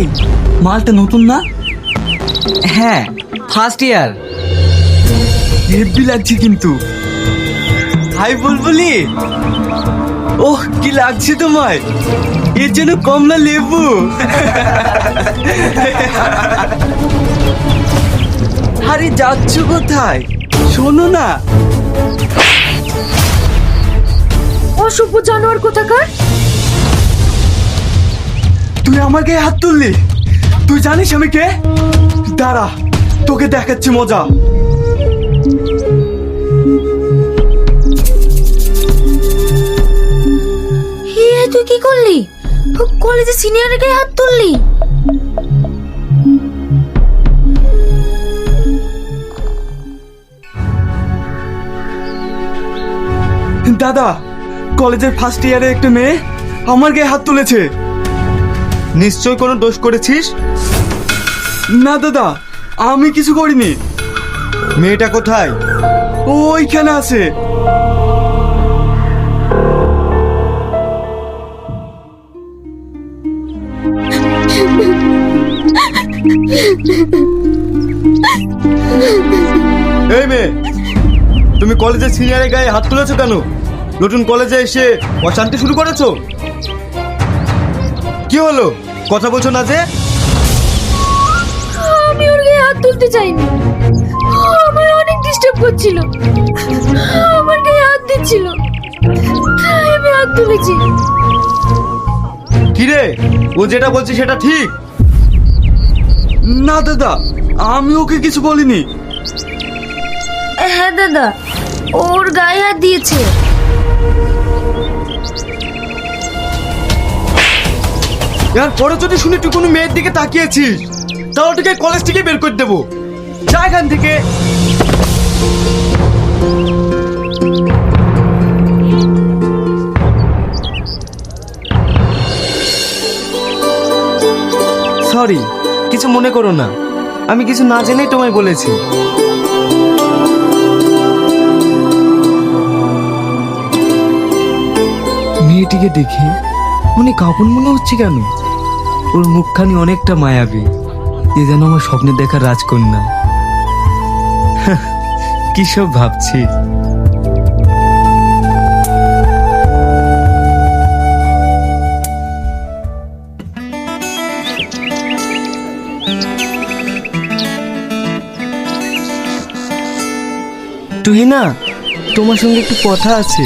এই মালটা নতুন না? হ্যাঁ ফার্স্ট ইয়ার হেভি লাগছে কিন্তু। হাই বুলবুলি ওহ কি লাগছে তোমায়? এর জন্য কমলা লেবু। আরে যাচ্ছ কোথায়? শোনো না। অসভ্য জানোয়ার কোথাকার? তুই আমার গায়ে হাত তুললি? তুই জানিস আমি কে? দাঁড়া তোকে দেখাচ্ছি মজা। তুই কি করলি? কলেজে সিনিয়রের গায়ে হাত তুললি? দাদা কলেজের ফার্স্ট ইয়ারে একটা মেয়ে আমার গায়ে হাত তুলেছে। নিশ্চয় কোনো দোষ করেছিস? না, দাদা, আমি কিছু করিনি। মেয়েটা কোথায়? ওইখানে আছে। এই মেয়ে, তুমি কলেজের সিনিয়রের গায়ে হাত তুলেছো কেন? নতুন কলেজে এসে অশান্তি শুরু করেছ? কি হলো? কথা বলছো না যে? আমি ওর গায়ে হাত তুলতে চাইনি। আমার অনেক ডিস্টার্ব করছিল। আমার গায়ে হাত দিচ্ছিল। তাই আমি হাত তুলেছি। কিরে ও যেটা বলছে সেটা ঠিক? না দাদা আমি ওকে কিছু বলিনি। হ্যাঁ দাদা ওর গায়ে হাত দিয়েছে। এর পরে যদি শুনি তুই কোনো মেয়ের দিকে তাকিয়েছিস, তাহলে তোকে কলেজ থেকে বের করে দেবো। যা এখান থেকে। সরি কিছু মনে করো না। আমি কিছু না জেনেই তোমায় বলেছি। মেয়েটিকে দেখে অনেক আপন মনে হচ্ছে কেন? ওর মুখখানি অনেকটা মায়াবী। এ যেন আমার স্বপ্নে দেখা রাজকন্যা। কি সব ভাবছি। তুহিনা তোমার সঙ্গে একটু কথা আছে।